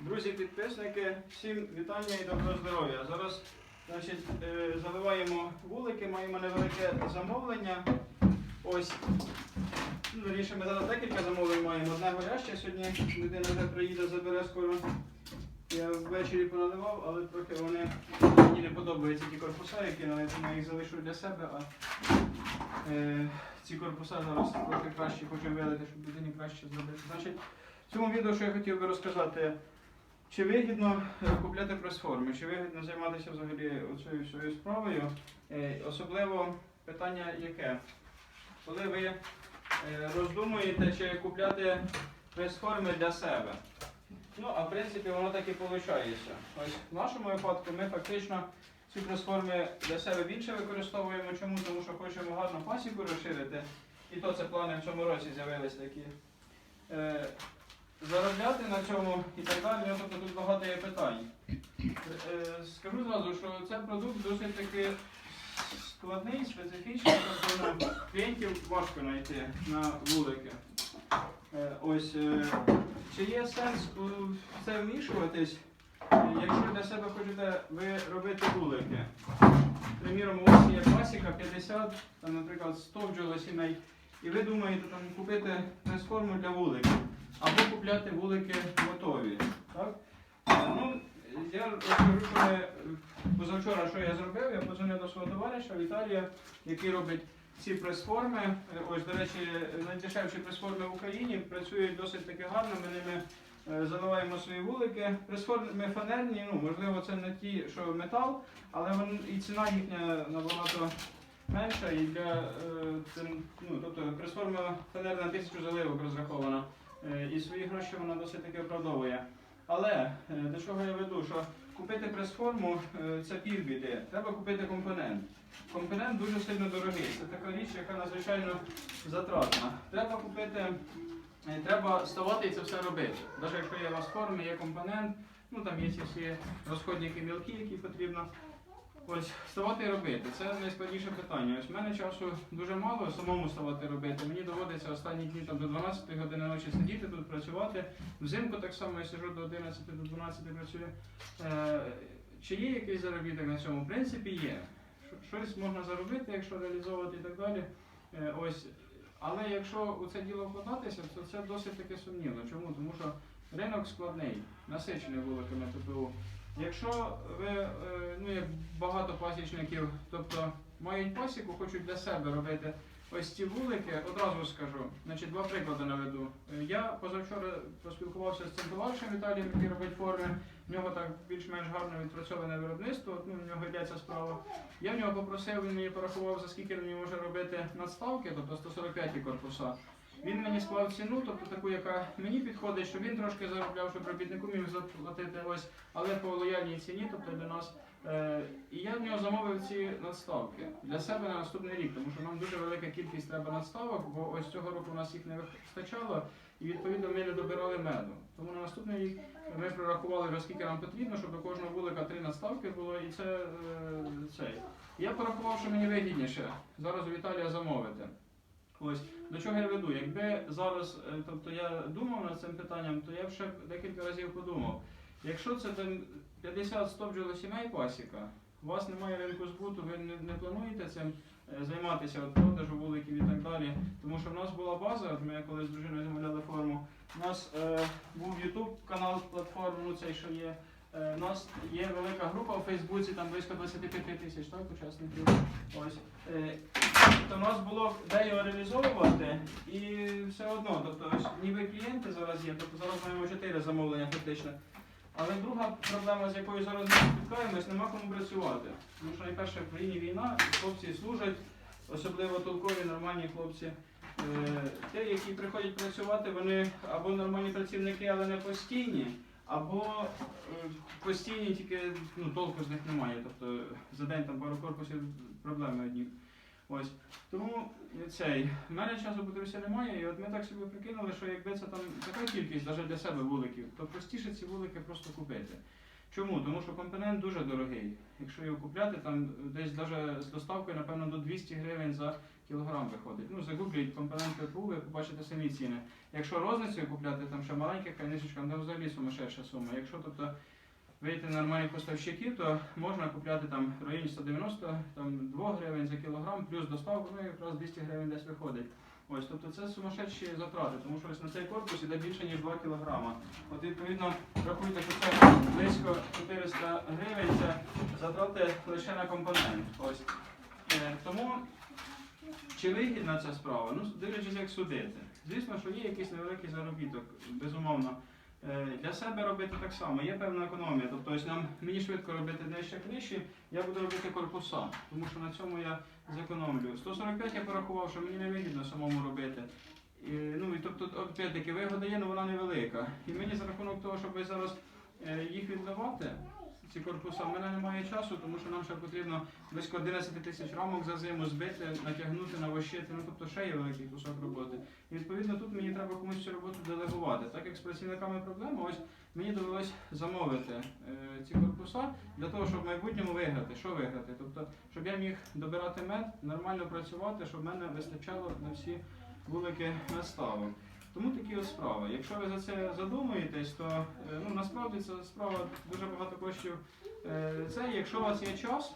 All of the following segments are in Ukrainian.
Друзі, підписники, всім вітання і доброго здоров'я. Зараз значить, е, заливаємо вулики, маємо невелике замовлення. Ось, ну, вірніше, ми зараз декілька замовлень маємо. Одне горяще, сьогодні людина вже приїде, забере скоро. Я ввечері поналивав, але трохи вони мені не подобаються ті корпуса, які налити, я їх залишу для себе, а е, ці корпуса зараз трохи краще хочемо вилити, щоб людині краще зробити. Значить, в цьому відео, що я хотів би розказати, чи вигідно е, купляти прес-форми, чи вигідно займатися взагалі цією всією справою. Е, Особливо питання яке? Коли ви е, роздумуєте, чи купляти прес-форми для себе. Ну, а в принципі воно так і виходить. Ось в нашому випадку ми фактично ці прес-форми для себе більше використовуємо. Чому? Тому що хочемо гарно пасіку розширити. І то це плани в цьому році з'явились такі. Заробляти на цьому і так далі, тобто тут багато є питань. Е, скажу зразу, що цей продукт досить таки складний, специфічний, тобто ну, клієнтів важко знайти на вулики. Е, ось, е, чи є сенс у це вмішуватись, якщо для себе хочете ви робити вулики? Приміром, у вас є пасіка 50, там, наприклад, 100 бджолосімей, і ви думаєте там, купити трансформу для вуликів, або купляти вулики готові. Так? Е, Ну, я розкажу, що ми, е, позавчора, що я зробив, я подзвонив до свого товариша Віталія, який робить ці прес-форми. Е, Ось, до речі, найдешевші прес-форми в Україні працюють досить таки гарно. Ми ними заливаємо свої вулики. Прес-форми фанерні, ну можливо, це не ті, що метал, але вон, і ціна їхня набагато менша. І для ну, тобто прес-форма фанерна на тисячу заливок розрахована. Е, І свої гроші вона досить таки оправдовує. Але е, до чого я веду, що купити прес-форму е, це півбіди. Треба купити компонент. Компонент дуже сильно дорогий. Це така річ, яка надзвичайно затратна. Треба купити, треба ставати і це все робити. Навіть якщо є у вас форми, є компонент, ну там є ці всі розходники мілкі, які потрібно. Ось ставати і робити. Це найскладніше питання. Ось в мене часу дуже мало самому ставати робити. Мені доводиться останні дні там до 12 години ночі сидіти тут, працювати. Взимку так само я сиджу до 11 до 12 працюю. Е, чи є якийсь заробіток на цьому? В принципі, є. Щось можна заробити, якщо реалізовувати і так далі. Е, ось. Але якщо у це діло вкладатися, то це досить таки сумнівно. Чому? Тому що ринок складний, насичений вуликами ТПУ. Якщо ви, е, ну як багато пасічників, тобто мають пасіку, хочуть для себе робити ось ці вулики, одразу скажу. Значить, два приклади наведу. Е, Я позавчора поспілкувався з цим товаришем Віталієм, який робить форми. В нього так більш-менш гарно відпрацьоване виробництво, ну, в нього йдеться справа. Я в нього попросив, він мені порахував, за скільки він може робити надставки, тобто 145 корпуса. Він мені склав ціну, тобто таку, яка мені підходить, щоб він трошки заробляв, щоб робітнику міг заплатити ось, але по лояльній ціні, тобто для нас. Е, і я в нього замовив ці надставки для себе на наступний рік, тому що нам дуже велика кількість треба надставок, бо ось цього року у нас їх не вистачало, і відповідно ми не добирали меду. Тому на наступний рік ми прорахували вже скільки нам потрібно, щоб до кожного вулика три надставки було, і це е, цей. Я порахував, що мені вигідніше зараз у Віталія замовити. Ось до чого я веду? Якби зараз, е, тобто я думав над цим питанням, то я б ще декілька разів подумав. Якщо це 50-100 бджолосімей пасіка, у вас немає ринку збуту, ви не, не плануєте цим е, займатися от, продажу вуликів і так далі. Тому що в нас була база, ми коли з дружиною замовляли форму. У нас е, був YouTube канал платформ, ну цей що є. Е, У нас є велика група у Фейсбуці, там близько 25 тисяч так, учасників. Ось. Е, то в нас було де його реалізовувати, і все одно, тобто ось ніби клієнти зараз є, тобто зараз маємо 4 замовлення фактично. Але друга проблема, з якою зараз ми спіткаємось, нема кому працювати. Тому що найперше в країні війна, хлопці служать, особливо толкові, нормальні хлопці. Е, Ті, які приходять працювати, вони або нормальні працівники, але не постійні, або е, постійні, тільки ну, толку з них немає. Тобто за день там пару корпусів проблеми одні. Ось. Тому цей, в мене часу подивився немає, і от ми так собі прикинули, що якби це там така кількість навіть для себе вуликів, то простіше ці вулики просто купити. Чому? Тому що компонент дуже дорогий. Якщо його купляти, там десь навіть з доставкою, напевно, до 200 гривень за кілограм виходить. Ну, загугліть компоненти ПУ, ви побачите самі ціни. Якщо розницею купляти, там ще маленьких книжечка, там взагалі сумасшедша сума. Якщо тобто вийти на нормальних поставщиків, то можна купляти там в районі 190 там, 2 гривень за кілограм, плюс доставку, ну якраз 200 гривень десь виходить. Ось, тобто це сумасшедші затрати, тому що ось на цей корпус іде більше, ніж 2 кілограма. От відповідно, рахуйте, що це близько 400 гривень, це затрати лише на компонент. Ось. Е, тому чи вигідна ця справа? Ну, дивлячись, як судити. Звісно, що є якийсь невеликий заробіток, безумовно. Е, Для себе робити так само, є певна економія. Тобто ось нам мені швидко робити нижче криші, я буду робити корпуса, тому що на цьому я зекономлю. 145 я порахував, що мені не вигідно самому робити. І, ну, і тобто, опять-таки, вигода є, але вона невелика. І мені за рахунок того, щоб зараз е, їх відливати, ці корпуса, в мене немає часу, тому що нам ще потрібно близько 11 тисяч рамок за зиму збити, натягнути, навощити, ну тобто ще є великий кусок роботи. І відповідно тут мені треба комусь цю роботу делегувати. Так як з працівниками проблема, ось мені довелось замовити е, ці корпуса для того, щоб в майбутньому виграти. Що виграти? Тобто, щоб я міг добирати мед, нормально працювати, щоб в мене вистачало на всі вулики медставок. Тому такі от справи. Якщо ви за це задумуєтесь, то е, ну, насправді це справа дуже багато коштів. Е, Це якщо у вас є час,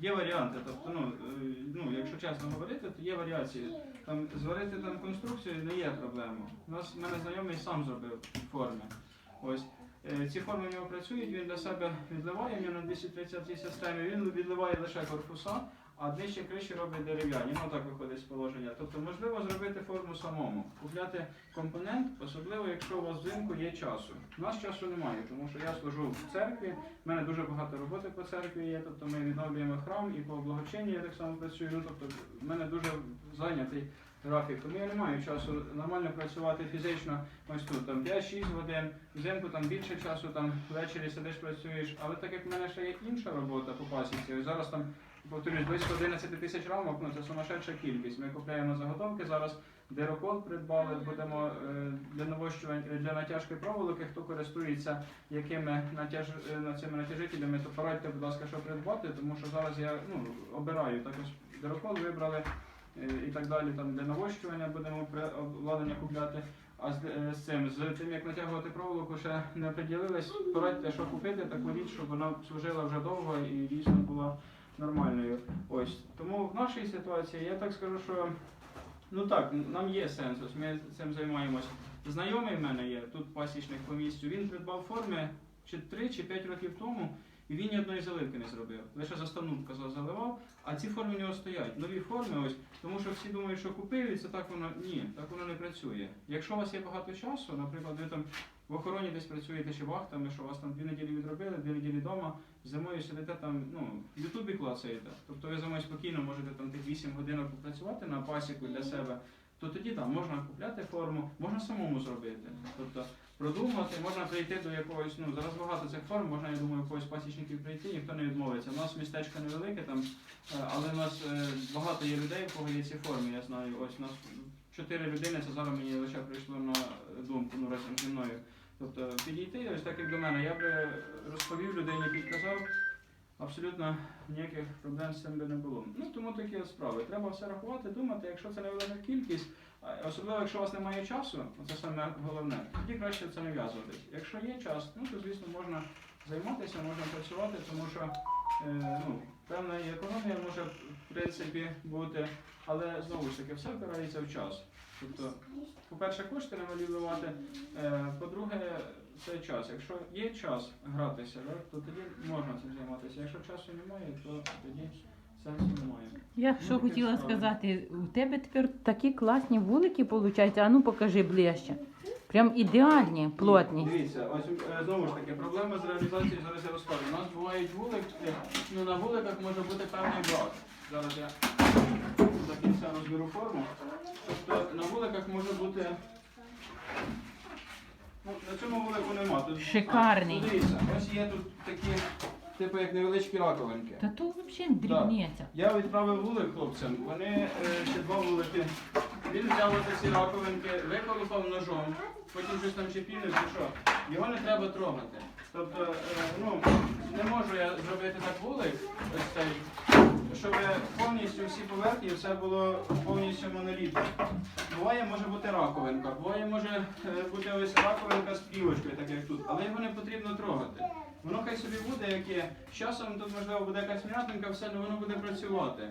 є варіанти. Тобто, ну, е, ну, якщо чесно говорити, то є варіації. Там, зварити там конструкцію не є проблемою. У нас мене знайомий сам зробив форми. Ось. Ці форми в нього працюють, він для себе відливає, в нього на 230 системі, він відливає лише корпуса, а нижче криші робить дерев'яні. Ну так виходить з положення. Тобто можливо зробити форму самому, купляти компонент, особливо якщо у вас взимку є часу. У нас часу немає, тому що я служу в церкві, в мене дуже багато роботи по церкві є, тобто ми відновлюємо храм і по благочинні я так само працюю. Ну, тобто в мене дуже зайнятий графік, тому я не маю часу нормально працювати фізично. Ось тут там 5-6 годин, взимку там більше часу, там ввечері сидиш, працюєш. Але так як в мене ще є інша робота по пасіці, зараз там повторюсь, близько 11 тисяч рамок, ну це сумасшедша кількість. Ми купляємо заготовки зараз. Дирокол придбали, будемо е, для навощувань для натяжки проволоки. Хто користується якими натяж е, на цими натяжителями, то порадьте, будь ласка, що придбати, тому що зараз я ну обираю також дирокол вибрали е, і так далі. Там для навощування будемо обладнання купляти. А з, з цим, з тим, як натягувати проволоку, ще не приділились. Порадьте, що купити, таку річ, щоб вона служила вже довго і дійсно була нормальною. Ось тому в нашій ситуації я так скажу, що ну так, нам є сенс. Ось ми цим займаємось. Знайомий в мене є тут пасічник по місцю. Він придбав форми чи 3 чи 5 років тому. І він ні одної заливки не зробив. Лише заставну заливав, а ці форми у нього стоять. Нові форми, ось, тому що всі думають, що купив, і це так воно ні, так воно не працює. Якщо у вас є багато часу, наприклад, ви там в охороні десь працюєте чи вахтами, що у вас там дві неділі відробили, дві неділі вдома, зимою сидите там, ну, в Ютубі клацаєте. Тобто ви зимою спокійно можете там тих 8 годин попрацювати на пасіку для себе, то тоді там можна купляти форму, можна самому зробити. Тобто продумати, можна прийти до якогось, ну зараз багато цих форм, можна, я думаю, когось пасічників прийти, ніхто не відмовиться. У нас містечко невелике там, е, але у нас е, багато є людей, у кого є ці форми, я знаю. Ось у нас чотири людини, це зараз мені лише прийшло на думку, ну разом зі мною. Тобто підійти, ось так як до мене, я би розповів людині, підказав. Абсолютно ніяких проблем з цим би не було. Ну тому такі справи. Треба все рахувати, думати, якщо це невелика кількість, особливо якщо у вас немає часу, це саме головне, тоді краще це не в'язуватись. Якщо є час, ну то звісно можна займатися, можна працювати, тому що е, ну, певна економія може в принципі бути, але знову ж таки все впирається в час. Тобто, по-перше, кошти не вливати, е, по-друге, це час. Якщо є час гратися, да, то тоді можна цим займатися. Якщо часу немає, то тоді сенсу немає. Я Ну, що хотіла сказати, у тебе тепер такі класні вулики виходять, а ну покажи ближче. Прям ідеальні, плотні. Дивіться, ось е, знову ж таки, проблема з реалізацією зараз я розкажу. У нас бувають вулики, ну на вуликах може бути певний брак. Зараз я до кінця розберу форму. Тобто на вуликах може бути. Ну, на цьому вулику нема. Тут, Шикарний. А, дивіться, ось є тут такі, типу як невеличкі раковинки. Та то взагалі дрібниця. Я відправив вулик хлопцям, вони е, ще два вулики. Він взяв оці ці раковинки, виколупав ножом, потім щось там чепінив чи що. Його не треба трогати. Тобто, е, ну, не можу я зробити так вулик, ось повністю всі поверхні все було повністю монолітне. Буває, може бути раковинка, буває, може е, бути ось раковинка з плівочкою, так як тут, але його не потрібно трогати. Воно хай собі буде, яке з часом тут можливо буде якась м'ятинка, все, але воно буде працювати.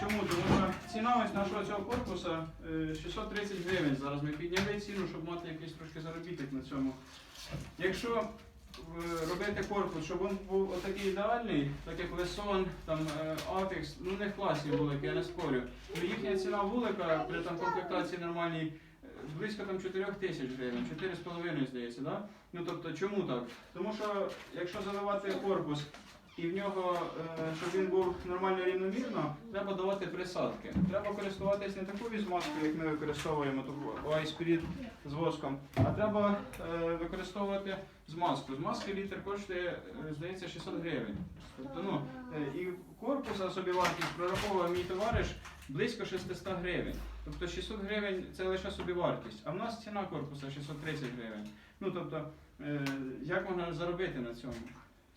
Чому? Тому що ціна ось нашого цього корпуса е, 630 гривень. Зараз ми підняли ціну, щоб мати якийсь трошки заробіток на цьому. Якщо е, робити корпус, щоб він був отакий ідеальний, так як Лесон, там Атекс, ну не класні вулики, я не спорю. Ну, їхня ціна вулика при там комплектації нормальній е, близько там 4 тисяч гривень, 4,5 здається, да? Ну тобто чому так? Тому що якщо заливати корпус і в нього, е, щоб він був нормально рівномірно, треба давати присадки. Треба користуватись не такою змазкою, як ми використовуємо тут Spirit з воском, а треба е, використовувати змазку. Змазки літр коштує, е, здається, 600 гривень. Тобто, ну, і собі вартість прораховував мій товариш близько 600 гривень. Тобто 600 гривень це лише собі вартість, а в нас ціна корпуса 630 гривень. Ну тобто, як можна заробити на цьому?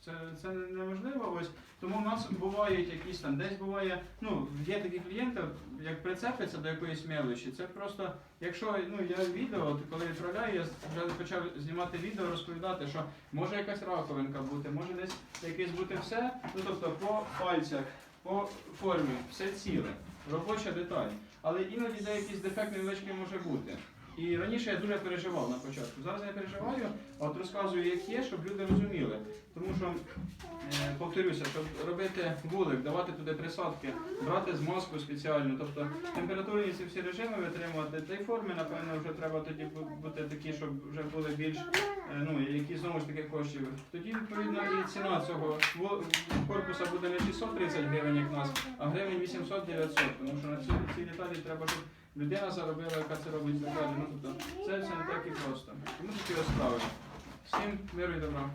Це, це неможливо. Ось тому в нас бувають якісь там, десь буває, ну є такі клієнти, як прицепиться до якоїсь мелочі. Це просто, якщо ну я відео, коли відправляю, я вже почав знімати відео, розповідати, що може якась раковинка бути, може десь якесь бути все. Ну тобто по пальцях, по формі, все ціле, робоча деталь. Але іноді де якийсь дефект невеличкий може бути. І раніше я дуже переживав на початку. Зараз я переживаю, а от розказую, як є, щоб люди розуміли. Тому що, е, повторюся, щоб робити вулик, давати туди присадки, брати змазку спеціальну, тобто температурні ці всі режими витримувати. Та й форми, напевно, вже треба тоді бути такі, щоб вже були більш, е, ну, які знову ж таки коштів. Тоді, відповідно, і ціна цього корпуса буде не 630 гривень, як нас, а гривень 800-900, тому що на ці, ці деталі треба, щоб людина заробила, яка це робить і так. Ну, тобто, Це все не так і просто. Тому такі розправи. Всім миру і добра.